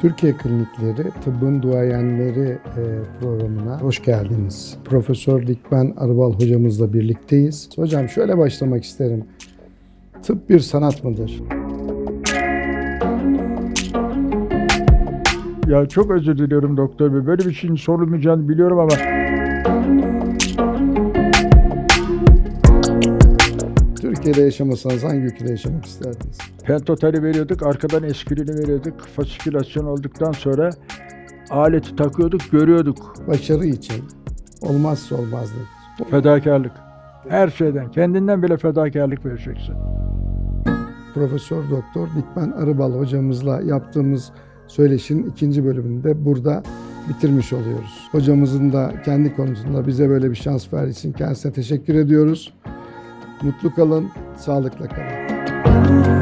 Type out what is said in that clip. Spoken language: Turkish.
Türkiye Klinikleri Tıbbın Duayenleri e, programına hoş geldiniz. Profesör Dikmen Arıbal hocamızla birlikteyiz. Hocam şöyle başlamak isterim. Tıp bir sanat mıdır? Ya çok özür diliyorum doktor bey. Böyle bir şeyin sorulmayacağını biliyorum ama Türkiye'de yaşamasanız hangi ülkede yaşamak isterdiniz? pentotali veriyorduk, arkadan eskülini veriyorduk. Fasikülasyon olduktan sonra aleti takıyorduk, görüyorduk. Başarı için olmazsa olmazdır. Fedakarlık. Her şeyden, kendinden bile fedakarlık vereceksin. Profesör Doktor Dikmen Arıbal hocamızla yaptığımız söyleşinin ikinci bölümünü de burada bitirmiş oluyoruz. Hocamızın da kendi konusunda bize böyle bir şans verdiği için kendisine teşekkür ediyoruz. Mutlu kalın, sağlıkla kalın.